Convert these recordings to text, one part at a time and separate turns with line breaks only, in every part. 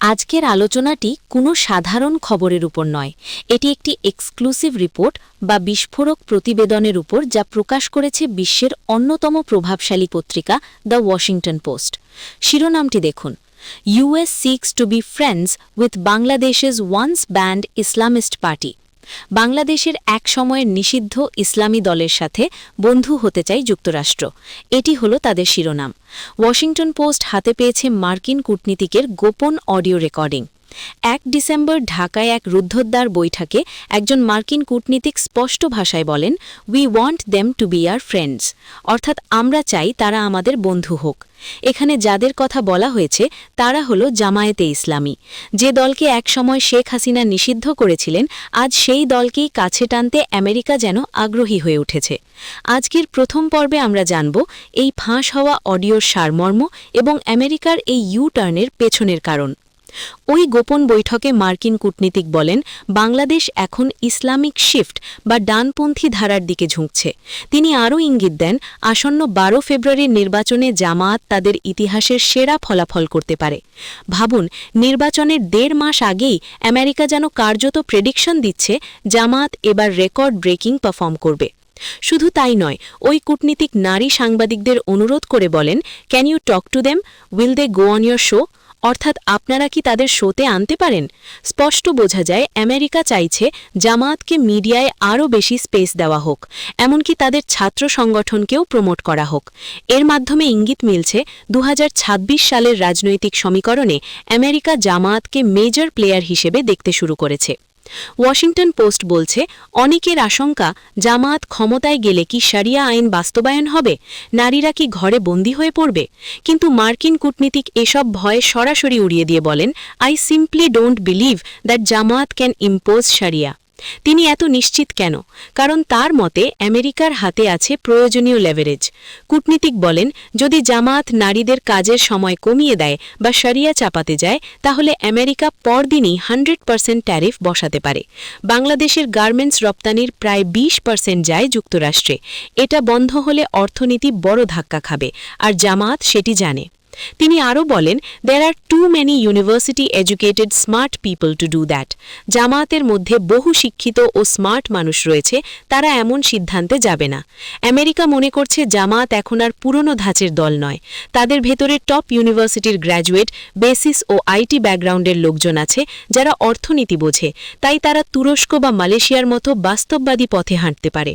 আজকের আলোচনাটি কোনো সাধারণ খবরের উপর নয়। এটি একটি এক্সক্লুসিভ রিপোর্ট বা বিস্ফোরক প্রতিবেদনের উপর যা প্রকাশ করেছে বিশ্বের অন্যতম প্রভাবশালী পত্রিকা দ্য ওয়াশিংটন পোস্ট। শিরোনামটি দেখুন। US seeks to be friends with বাংলাদেশের ওয়ান্স ব্যান্ড ইসলামিস্ট পার্টি। বাংলাদেশের এক সময়ের নিষিদ্ধ ইসলামী দলের সাথে বন্ধু হতে চায় যুক্তরাষ্ট্র। এটি হলো তাদের শিরোনাম। ওয়াশিংটন পোস্ট হাতে পেয়েছে মার্কিন কূটনীতিকের গোপন অডিও রেকর্ডিং। এক ডিসেম্বর ঢাকায় এক রুদ্ধদ্বার বৈঠকে একজন মার্কিন কূটনীতিক স্পষ্ট ভাষায় বলেন we want them to be our friends অর্থাৎ আমরা চাই তারা আমাদের বন্ধু হোক। এখানে যাদের কথা বলা হয়েছে, তারা হলো জামায়াতে ইসলামী। যে দলকে একসময় শেখ হাসিনা নিষিদ্ধ করেছিলেন, আজ সেই দলকেই কাছে টানতে আমেরিকা যেন আগ্রহী হয়ে উঠেছে। আজকের প্রথম পর্বে আমরা জানব, এই ফাঁস হওয়া অডিওর সারমর্ম এবং আমেরিকার এই ইউ টার্নের পেছনের কারণ। ওই গোপন বৈঠকে মার্কিন কূটনীতিক বলেন, বাংলাদেশ এখন ইসলামিক শিফট বা ডানপন্থী ধারার দিকে ঝুঁকছে। তিনি আরও ইঙ্গিত দেন, আসন্ন বারো ফেব্রুয়ারির নির্বাচনে জামায়াত তাদের ইতিহাসের সেরা ফলাফল করতে পারে। ভাবুন, নির্বাচনের দেড় মাস আগেই আমেরিকা যেন কার্যত প্রেডিকশন দিচ্ছে, জামায়াত এবার রেকর্ড ব্রেকিং পারফর্ম করবে। শুধু তাই নয়, ওই কূটনীতিক নারী সাংবাদিকদের অনুরোধ করে বলেন, can you talk to them? Will they go on your show? অর্থাৎ আপনারা কি তাদের শোতে আনতে পারেন? স্পষ্ট বোঝা যায়, আমেরিকা চাইছে জামায়াতকে মিডিয়ায় আরও বেশি স্পেস দেওয়া হোক, এমনকি তাদের ছাত্র সংগঠনকেও প্রমোট করা হোক। এর মাধ্যমে ইঙ্গিত মিলছে দু হাজার ছাব্বিশ সালের রাজনৈতিক সমীকরণে আমেরিকা জামায়াতকে মেজর প্লেয়ার হিসেবে দেখতে শুরু করেছে। ওয়াশিংটন পোস্ট বলছে, অনেকের আশঙ্কা, জামায়াত ক্ষমতায় গেলে কি সারিয়া আইন বাস্তবায়ন হবে? নারীরা কি ঘরে বন্দী হয়ে পড়বে? কিন্তু মার্কিন কূটনীতিক এসব ভয় সরাসরি উড়িয়ে দিয়ে বলেন I simply don't believe that Jamaat can impose sharia তিনি এত নিশ্চিত কেন? কারণ তার মতে, আমেরিকার হাতে আছে প্রয়োজনীয় লেভারেজ কূটনীতিক বলেন, যদি জামায়াত নারীদের কাজের সময় কমিয়ে দেয় বা সারিয়া চাপাতে যায়, তাহলে আমেরিকা পরদিনই হান্ড্রেড পার্সেন্ট ট্যারিফ বসাতে পারে। বাংলাদেশের গার্মেন্টস রপ্তানির প্রায় ২০ পার্সেন্ট যায় যুক্তরাষ্ট্রে। এটা বন্ধ হলে অর্থনীতি বড় ধাক্কা খাবে, আর জামায়াত সেটি জানে। তিনি আরও বলেন there are too many university educated smart people to do that জামায়াতের মধ্যে বহু শিক্ষিত ও স্মার্ট মানুষ রয়েছে, তারা এমন সিদ্ধান্তে যাবে না। আমেরিকা মনে করছে জামায়াত এখন আর পুরনো ধাঁচের দল নয়। তাদের ভেতরে টপ ইউনিভার্সিটির গ্র্যাজুয়েট বেসিস ও আইটি ব্যাকগ্রাউন্ডের লোকজন আছে, যারা অর্থনীতি বোঝে। তাই তারা তুরস্ক বা মালয়েশিয়ার মতো বাস্তববাদী পথে হাঁটতে পারে।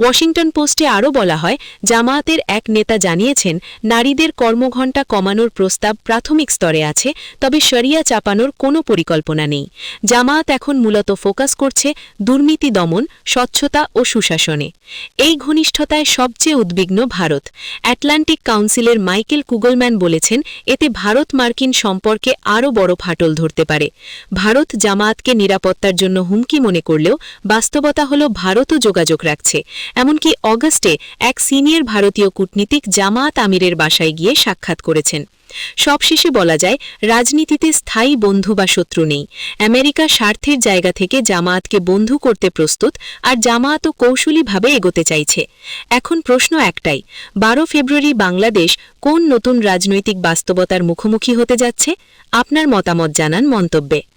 ওয়াশিংটন পোস্টে আরও বলা হয়, জামায়াতের এক নেতা জানিয়েছেন, নারীদের কর্মঘণ্টা কমানোর প্রস্তাব প্রাথমিক স্তরে আছে, তবে শরিয়া চাপানোর কোনো পরিকল্পনা নেই। জামায়াত এখন মূলত ফোকাস করছে দুর্নীতি দমন, স্বচ্ছতা ও সুশাসনে। এই ঘনিষ্ঠতায় সবচেয়ে উদ্বিগ্ন ভারত। অ্যাটলান্টিক কাউন্সিলের মাইকেল কুগলম্যান বলেছেন, এতে ভারত মার্কিন সম্পর্কে আরও বড় ফাটল ধরতে পারে। ভারত জামায়াতকে নিরাপত্তার জন্য হুমকি মনে করলেও বাস্তবতা হল ভারতও যোগাযোগ রাখছে। এমনকি অগস্টে এক সিনিয়র ভারতীয় কূটনীতিক জামায়াত আমিরের বাসায় গিয়ে সাক্ষাৎ করেছেন। সবশেষে বলা যায়, রাজনীতিতে স্থায়ী বন্ধু বা শত্রু নেই। আমেরিকা স্বার্থের জায়গা থেকে জামায়াতকে বন্ধু করতে প্রস্তুত, আর জামায়াতও কৌশলীভাবে এগোতে চাইছে। এখন প্রশ্ন একটাই, বারো ফেব্রুয়ারি বাংলাদেশ কোন নতুন রাজনৈতিক বাস্তবতার মুখোমুখি হতে যাচ্ছে? আপনার মতামত জানান মন্তব্যে।